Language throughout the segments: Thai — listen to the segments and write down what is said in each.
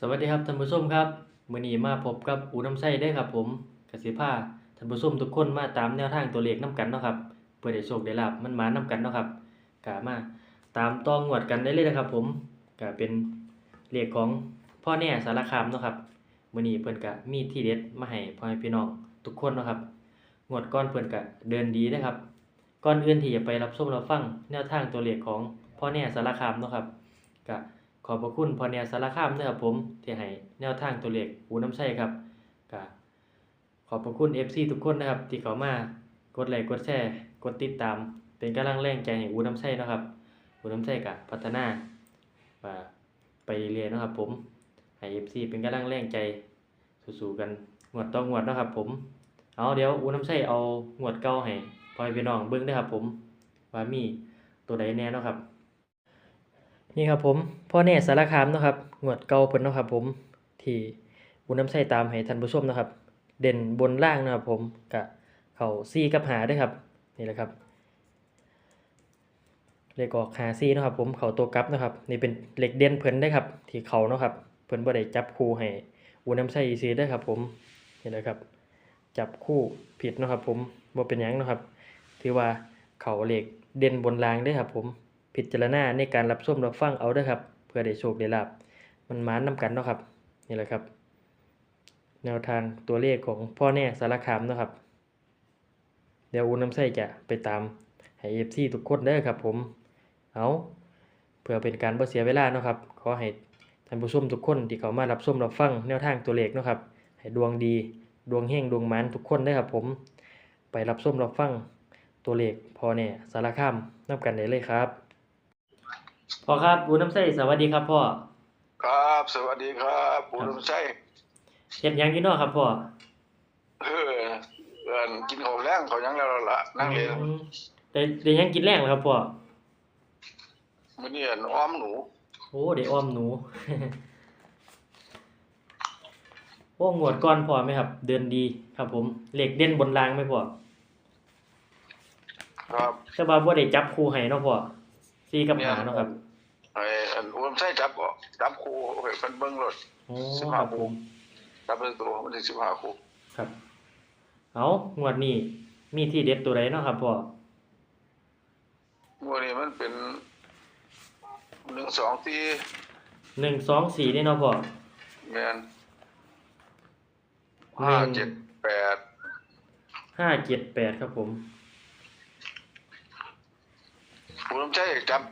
สวัสดีครับท่านผู้ชมครับมื้อนี้มาพบกับอูน้ำไส้เด้ครับผมกสิพาท่านผู้ชมทุกคนมาตามแนวทางตัวเลขนํกันเนาะครับเพื่อได้โชคได้ลาบมันมานํกันเนาะครับก็มาตามต้องงวดกันได้เลยนะครับผมก็เป็นเลขของพ่อแน่สารคามเนาะครับมื้อนี้เพิ่นก็มีที่เด็ดมาให้พ่อแม่พี่น้องทุกคนเนาะครับงวดก่อนเพิ่นก็เดินดีนะครับก่อนอื่นที่จะไปรับชมรับฟังแนวทางตัวเลขของพ่อแน่สารคามเนาะครับก็ ขอบพระคุณพอแน่สารคามเด้อครับผมที่ให้แนวทางตัวเลขอูน้ำใช่ครับก็ขอบพระคุณ FC ทุกคนนะครับ ที่เข้ามากดไลค์กดแชร์กดติดตาม เป็นกำลังแรงใจให้อูน้ำใช่นะครับอูน้ำใช่ก็พัฒนาไปเรียนนะครับ ผมให้ FC เป็นกำลังแรงใจสู้ๆกันงวดต่องวดนะครับ ผมเอาเดี๋ยวอูน้ำใช่เอางวดเก่าให้พอแม่พี่น้องเบิ่งเด้ครับ ผมว่ามีตัวใดแน่นะครับ นี่ครับผมพ่อแน่สารคามนาะครับงวดเก่าเพิ่นนะครับผมที่อูน้ำใส่ตามให้ท่านผู้ชมนะครับ เด่นบนล่างนะครับผมกะเข่าซี่กับหาด้วยครับนี่แหละครับเลขออกหาซี่นะครับผมเข่าตัวกับนะครับนี่เป็นเหล็กเด่นเพิ่นได้ครับที่เข่านะครับเพิ่นบ่ได้จับคู่ให้อูน้ำใส่ซีได้ครับผมนี่แหละครับจับคู่ผิดนะครับผมบ่เป็นหยังนะครับ ถือว่าเข่าเหล็กเด่นบนรางได้ครับผม พิจารณาในการรับชมรับฟังเอาเด้อครับ เพื่อได้โชคได้ลาบมันมานนำกันเนาะครับนี่แหละครับ แนวทางตัวเลขของพ่อแน่สารคามเนาะครับ เดี๋ยวอูน้ำใส่จะไปตามให้เอฟซีทุกคนเด้อครับผมเอาเพื่อเป็นการบ่เสียเวลาเนาะครับขอให้ท่านผู้ชมทุกคนที่เขามารับชมรับฟังแนวทางตัวเลขเนาะครับ ให้ดวงดี ดวงเฮงดวงหมานทุกคนเด้ครับผม ไปรับชมรับฟังตัวเลขพอแน่สารคามนำกันได้เลยครับ พ่อครับอูน้ำใสสวัสดีครับพ่อ ครับ สวัสดีครับปู่ลำไส้เฮ็ดหยังอยู่เนาะครับพ่อ เออเอินกินข้าวแรงเขาวหยังแล้วล่ะนั่งเล่นอืมได้ได้หยังกินแรงเหรอครับพ่อมื้อนี้เอิ้นอ้อมหนู โอ้ได้อ้อมหนูโอ้งวดก่อนพ่อไหมครับ เดินดีครับผมเหล็กเด่นบนรางไหมพ่อครับแต่ว่าบ่ได้จับคู่ให้เนาะพ่อ ซีกับหาเนาะครับไอ้อันอ้วนไส้จับก็จับครูให้เพิ่นเบิ่งรถโอ้สิบคห้ารับคู่ผมจับเป็นตัวมันสิ15คู่ครับ เอางวดนี้ มีที่เด็ดตัวใดเนาะครับพ่อมื้อนี้มันเป็น1 2ที่หนึ่งสองสี่นี่เนาะพ่อแม่นหนึ่ง5 7 8ห้าเจ็ดแปดครับผม ปู่ลำไส้จับ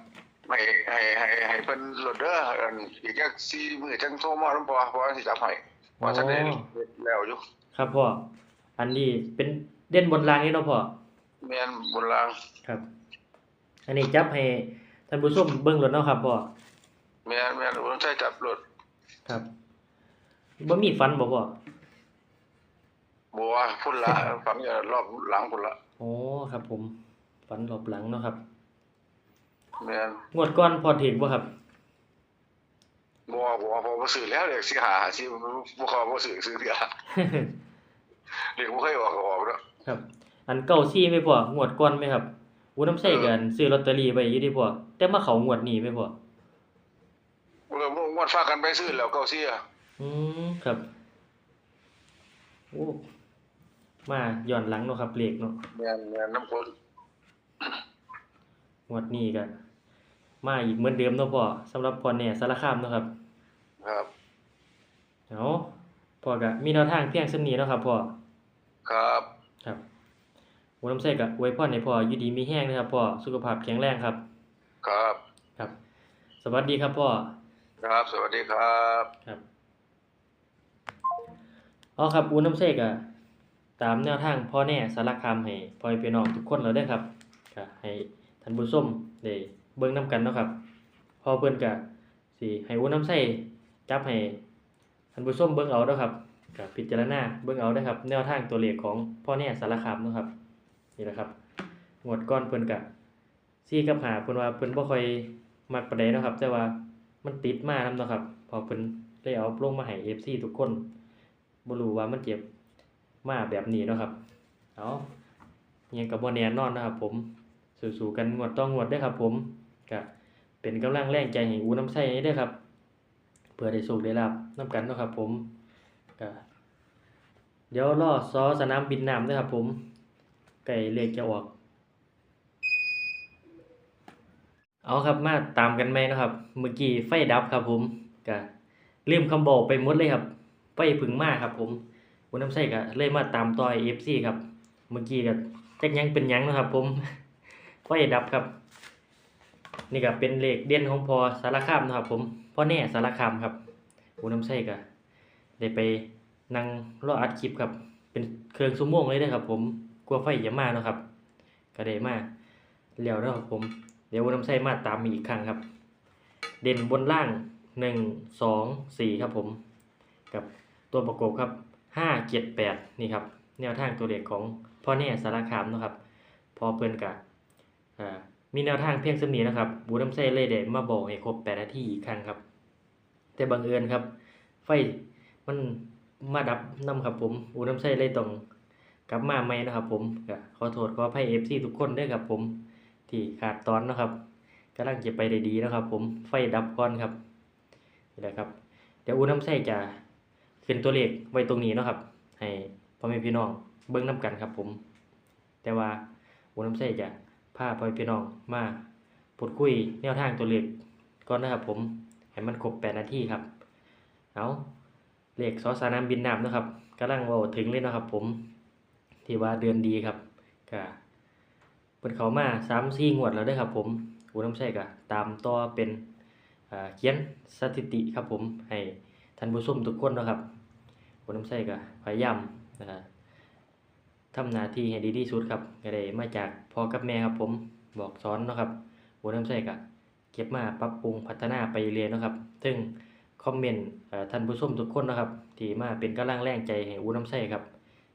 ให้ให้ให้ให้เพิ่นรถเด้ออันอีกจัก4มื้อจังโทรมานำพอเพราะว่าสิจับให้ว่าท่านได้เฮ็ดแล้วอยู่ครับพ่ออันนี้เป็นเด่นบนรางนี่เนาะพ่อแม่นบนรางครับ อันนี้จับให้ท่านผู้ชมเบิ่งรถเนาะครับพ่อแม่นแม่นปู่ลำไส้จับรถครับบ่มีฟันบ่พ่อบัวพุ่นละฝังอย่ารอบหลังพุ่นละโอ้ครับผมฟันรอบหลังเนาะครับ แม่นงวดก่อนพอถึงบ่ครับบัวบัวพอบ่ซื้อแล้วเด็กสิหาสิบ่ขอบ่ซื้อซื้อเดียวเด็กบ่เคยออกก็ออกเนาะครับ อันเก้าซี่ไหม่พองวดก่อนไหมครับอูน้ำใส่กันซื้อลอตเตอรี่ไว้อยู่ที่พ่อแต่มาเข้างวดนี้ไหม่พอเออบ่งวดฝากกันไปซื้อแล้วเก้าซี่อะอืมครับโอ้มาย้อนหลังเนาะครับเลขเนาะแม่นแม่นน้ำคน งวดนี้ก็มาอีกเหมือนเดิมเนาะพ่อสำหรับพ่อแหน่สารคามเนาะครับครับเอาพ่อก็มีแนวทางเพียงส่ำนี้เนาะครับพ่อครับครับผมน้ำใส่ก็อวยพรให้พ่ออยู่ดีมีแห้งนะครับพ่อสุขภาพแข็งแรงครับ ครับครับ สวัสดีครับพ่อครับ สวัสดีครับครับเอาครับอูน้ำใส่ก็ตามแนวทางพ่อแน่สารคามให้พ่อให้พี่น้องทุกคนแล้วเด้อครับก็ให้ ท่านผู้ชมได้เบิ่งนํกันเนาะครับพอเพิ่นก็สิให้อูน้ำใส่จับให้ท่านผู้ชมเบิ่งเอาเด้อครับก็พิจารณาเบิ่งเอาเด้ครับ แนวทางตัวเลขของพ่อแน่สารคามเนาะครับนี่แหละครับงวดก่อนเพิ่นก็ซี่กับหาเพิ่นว่าเพิ่นบ่ค่อยมักปานใดเนาะครับ แต่ว่ามันติดมานำเนาะครับ พอเพิ่นเลยเอาลงมาให้ FC ทุกคนบ่รู้ว่ามันเจ็บมาแบบนี้เนาะครับเอาอิหยังก็บ่แน่นอนนะครับผม สู้ๆกันงวดต่องงวดเด้ครับผมก็เป็นกำลังแรงใจให้อูน้ำใส่เด้ครับเพื่อได้โชคได้ลาบนํกันนะครับผมก็เดี๋ยวรอซอสนามบินน้ำด้อครับผมไก่เลขจะออก เอาครับมาตามกันไหมนะครับ เมื่อกี้ไฟดับครับผมก็ลืมคำบอกไปหมดเลยครับไฟผึ่งมากครับผมคุณน้ำใส่ก็เลยมาตามต่อย FC ครับเมื่อกี้ก็จักยังเป็นยังนะครับผม ไฟดับครับ นี่ก็เป็นเลขเด่นของพอสารคามนะครับ ผมพ่อแน่สารคามครับคุณน้ำใส่ก็ได้ไปนั่งรออัดคลิปครับ เป็นเครื่องชั่วงเลยเด้ครับ ผมกลัวไฟจะมาเนาะครับ ก็ได้มาแล้วนะครับผมเดี๋ยวคุณน้ำใส่มาตามมีอีกครั้งครับ เด่นบนล่างหนึ่งสองสี่ครับผม กับตัวประกบครับห้าเจ็ดแปดนี่ครับแนวทางตัวเลขของพ่อแน่สารคามนะครับ พอเพิ่นกะ อ่ามีแนวทางเพียงสำนีนะครับ บูน้ำใส่เลยเดมาบอกให้ครบแปดนาทีอีกครั้งครับ แต่บังเอิญครับ ไฟมันมาดับน้ำครับผมบูน้ำใส่เลยต้องกลับมาใหม่นะครับผมขอโทษขออภัยเอฟซีทุกคนด้วยครับผม ที่ขาดตอนนะครับกำลังจะไปได้ดีนะครับ ผมไฟดับก่อนครับนี่แหละครับ เดี๋ยวอูน้ำใส่จะขึ้นตัวเลขไว้ตรงนี้นะครับ ให้พ่อแม่พี่น้องเบิ่งน้กันครับผม แต่ว่าอูน้ำใส่จะ พาพ่อพี่น้องมาพูดคุยแนวทางตัวเลขก่อนนะครับ ผมให้มันครบ8นาทีครับเอาเลขสอสานามบินน้ำนะครับกำลังว่าถึงเลยนะครับ ผมที่ว่าเดือนดีครับก็เปิดเขามา3 4งวดแล้วเด้ครับ ผมอูน้ำใส่ก็ตามต่อเป็นอ่าเขียนสถิติครับ ผมให้ท่านผู้ชมทุกคนนะครับผมน้ำใส่ก็พยายามนะครับ ทำหน้าที่ให้ดีที่สุดครับก็ได้มาจากพ่อกับแม่ครับผมบอกสอนเนาะครับผมน้ำใส่ก็เก็บมาปรับปรุงพัฒนาไปเรียนนะครับ ซึ่งคอมเมนต์ท่านผู้ชมทุกคนนะครับ ที่มาเป็นกำลังแรงใจให้อูน้ำใส่ครับ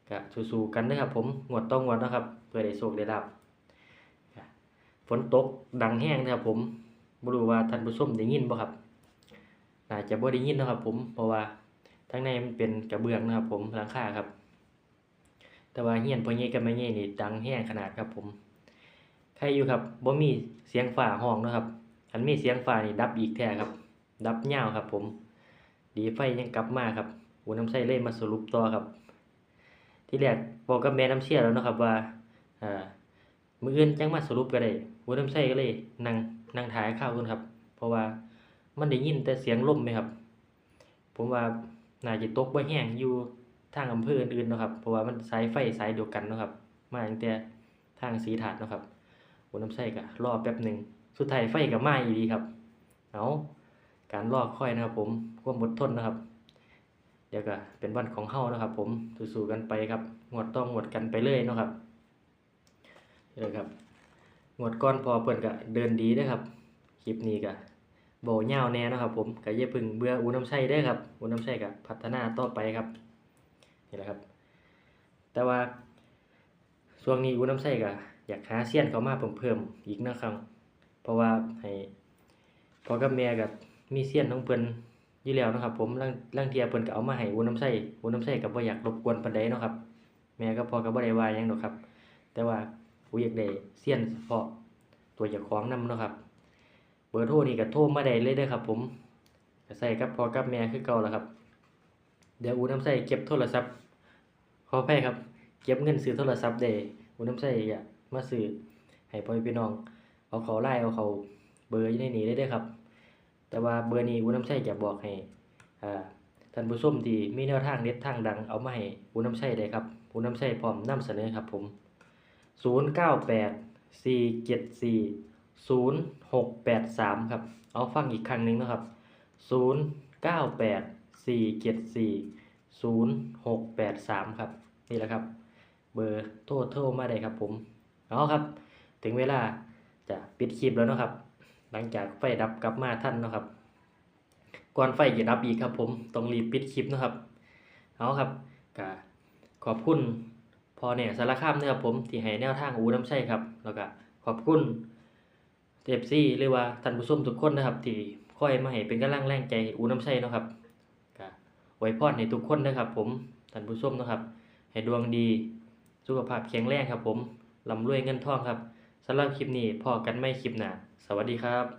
ก็สู้ๆกันนะครับผมงวดต้องงวดนะครับ เพื่อได้โชคได้ลาบฝนตกดังแห้งนะครับผมบ่รู้ว่าท่านผู้ชมได้ยินบ่ครับน่าจะบ่ได้ยินนะครับผมเพราะว่าทางในมันเป็นกระเบื้องนะครับผมหลังคาครับ แต่ว่าเฮียนพ่อใหญ่กับแม่ใหญ่นี่ดังแห้งขนาดครับผม ใครอยู่ครับบ่มีเสียงฟ้าห้องนะครับอันมีเสียงฟ้านี่ดับอีกแท้ครับ ดับยาวครับผม ดีไฟยังกลับมาครับหูน้ำใส่เลยมาสรุปต่อครับ ที่แรกบอกกับแม่น้ำเชี่ยแล้วนะครับว่าอ่ามืออื่นจังมาสรุปก็ได้หูน้ำใส่ก็เลยนั่งนั่งถ่ายข้าวกันครับ เพราะว่ามันได้ยินแต่เสียงลมไหมครับ ผมว่าน่าจะตกบ่แห้งอยู่ ทางอำเภออื่นๆนะครับ เพราะว่ามันสายไฟสายเดียวกันนะครับ มาตั้งแต่ทางสีถาดนะครับโอ้น้ำใส่ก็รอแป๊บหนึ่งสุดท้ายไฟก็มาอีกดีครับ เอาการรอค่อยนะครับ ผมความอดทนนะครับ เดี๋ยวก็เป็นวันของเฮานะครับ ผมสู้ๆกันไปครับงวดต้องงวดกันไปเลยนะครับนี่เลยครับงวดก้อนพอเปิ่นก็เดินดีเด้อครับคลิปนี้ก็บ่ยาแน่นะครับ ผมก็อย่พึ่งเบื่ออูน้ำใช้เด้ครับอูน้ำใช้ก็พัฒนาต่อไปครับ นี่แหละครับ แต่ว่าช่วงนี้อูน้ำใช้ก็อยากหาเซียนเข้ามาเพิ่มเพิ่มอีกนะครับ เพราะว่าให้พ่อกับแม่ก็มีเซียนของเพิ่นอยู่แล้วนะครับ ผมลางลางเทียเพิ่นก็เอามาให้อูน้ำใช้อูน้ำใช้ก็บ่อยากรบกวนปานใดเนาะครับ แม่ก็พอก็บ่ได้ว่าหยังดอกครับ แต่ว่าอูอยากได้เซียนเฉพาะตัวเจ้าของนำเนาะครับ เบอร์โทรนี่ก็โทรมาได้เลยเด้อครับ ผมก็ใส่กับพอกับแม่คือเก่าแล้วครับ เดี๋ยวอูน้ำใส่เก็บโทรศัพท์ขออภัยครับ เก็บเงินซื้อโทรศัพท์ได้อูน้ำใส่อยากมาซื้อให้พ่อพี่น้อง เอาเขาไล่เอาเขาเบอร์ยู่ในนี้ได้ด้อครับ แต่ว่าเบอร์นี้อูน้ำใส่จะบอกให้อ่าท่านผู้ชมที่มีแนวทางเด็ดทางดังเอามาให้อูน้ำใส่ได้ครับอูน้ำใส่พร้อมนำเสนอครับผม098สี่เจ็ดสี่ศูนย์หกแปดสามครับเอาฟังอีกครั้งหนึ่งนะครับศูนย์เก้าแปด สี่เจ็ดสี่ศูนย์หกแปดสามครับ นี่แหละครับ เบอร์โทรโทรมาได้ครับผม เอาครับ ถึงเวลาจะปิดคลิปแล้วนะครับ หลังจากไฟดับกลับมาท่านนะครับ ก่อนไฟจะดับอีกครับ ผมต้องรีบปิดคลิปนะครับ เอาครับกะขอบคุณพอเนี่ยสารคามนะครับผมที่ให้แนวทางอูน้ำใช่ครับ แล้วก็ขอบคุณเอฟซีหรือว่าท่านผู้ชมทุกคนนะครับ ที่คอยมาให้เป็นกำลังแรงใจอูน้ำใช่นาะครับ ไว้พรให้ทุกคนนะครับผมท่านผู้ชมนะครับให้ดวงดี สุขภาพแข็งแรงครับผมลำรวยเงินทองครับสำหรับคลิปนี้พอกันไม่คลิปหน้าสวัสดีครับ